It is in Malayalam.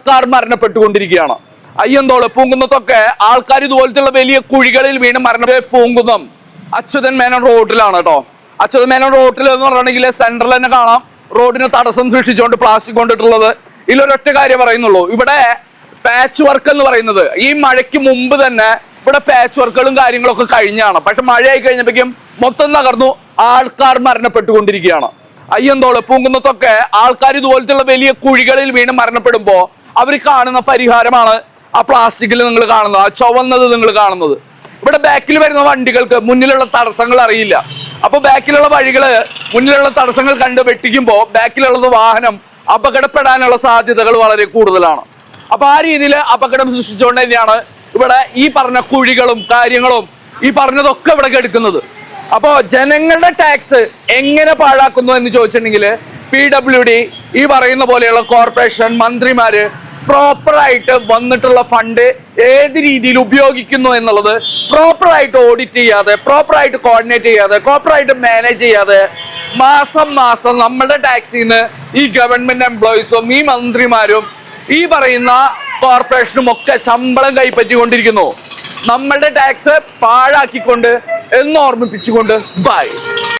ആൾക്കാർ മരണപ്പെട്ടുകൊണ്ടിരിക്കുകയാണ്. അയ്യന്തോൾ പൂങ്കുന്നത്തൊക്കെ ആൾക്കാർ ഇതുപോലത്തെ വലിയ കുഴികളിൽ വീണ് മരണപ്പെട്ട പൂങ്കുന്നം. അച്യുതൻ മേനോൻ റോഡിലാണ് കേട്ടോ. അച്യുതൻ മേനോൻ റോഡിൽ എന്ന് പറഞ്ഞിട്ടുണ്ടെങ്കിൽ സെൻട്രൽ തന്നെ കാണാം. റോഡിന് തടസ്സം സൃഷ്ടിച്ചുകൊണ്ട് പ്ലാസ്റ്റിക് കൊണ്ടിട്ടുള്ളത്. ഇതിലൊരൊറ്റ കാര്യം പറയുന്നുള്ളൂ. ഇവിടെ പാച്ച് വർക്ക് എന്ന് പറയുന്നത് ഈ മഴയ്ക്ക് മുമ്പ് തന്നെ ഇവിടെ പാച്ച് വർക്കുകളും കാര്യങ്ങളൊക്കെ കഴിഞ്ഞാണ്. പക്ഷെ മഴയായി കഴിഞ്ഞപ്പോഴേക്കും മൊത്തം തകർന്നു. ആൾക്കാർ മരണപ്പെട്ടുകൊണ്ടിരിക്കുകയാണ്. അയ്യന്തോൾ പൂങ്കുന്നത്തൊക്കെ ആൾക്കാർ ഇതുപോലത്തെ വലിയ കുഴികളിൽ വീണ് മരണപ്പെടുമ്പോ അവർ കാണുന്ന പരിഹാരമാണ് ആ പ്ലാസ്റ്റിക്കിൽ നിങ്ങൾ കാണുന്നത് ആ ചുവന്നത് നിങ്ങൾ കാണുന്നത്. ഇവിടെ ബാക്കിൽ വരുന്ന വണ്ടികൾക്ക് മുന്നിലുള്ള തടസ്സങ്ങൾ അറിയില്ല. അപ്പൊ ബാക്കിലുള്ള വഴികൾ മുന്നിലുള്ള തടസ്സങ്ങൾ കണ്ട് വെട്ടിക്കുമ്പോൾ ബാക്കിലുള്ളത് വാഹനം അപകടപ്പെടാനുള്ള സാധ്യതകൾ വളരെ കൂടുതലാണ്. അപ്പൊ ആ രീതിയിൽ അപകടം സൃഷ്ടിച്ചുകൊണ്ട് തന്നെയാണ് ഇവിടെ ഈ പറഞ്ഞ കുഴികളും കാര്യങ്ങളും ഈ പറഞ്ഞതൊക്കെ ഇവിടെ എടുക്കുന്നത് അപ്പോ ജനങ്ങളുടെ ടാക്സ് എങ്ങനെ പാഴാക്കുന്നു എന്ന് ചോദിച്ചിട്ടുണ്ടെങ്കിൽ പി ഡബ്ല്യു ഡി ഈ പറയുന്ന പോലെയുള്ള കോർപ്പറേഷൻ മന്ത്രിമാര് പ്രോപ്പറായിട്ട് വന്നിട്ടുള്ള ഫണ്ട് ഏത് രീതിയിൽ ഉപയോഗിക്കുന്നു എന്നുള്ളത് പ്രോപ്പറായിട്ട് ഓഡിറ്റ് ചെയ്യാതെ പ്രോപ്പറായിട്ട് കോർഡിനേറ്റ് ചെയ്യാതെ പ്രോപ്പറായിട്ട് മാനേജ് ചെയ്യാതെ മാസം മാസം നമ്മുടെ ടാക്സിൽ നിന്ന് ഈ ഗവൺമെന്റ് എംപ്ലോയീസും ഈ മന്ത്രിമാരും ഈ പറയുന്ന കോർപ്പറേഷനും ഒക്കെ ശമ്പളം കൈപ്പറ്റിക്കൊണ്ടിരിക്കുന്നു. നമ്മളുടെ ടാക്സ് പാഴാക്കിക്കൊണ്ട് എന്ന് ഓർമ്മിപ്പിച്ചുകൊണ്ട് ബൈ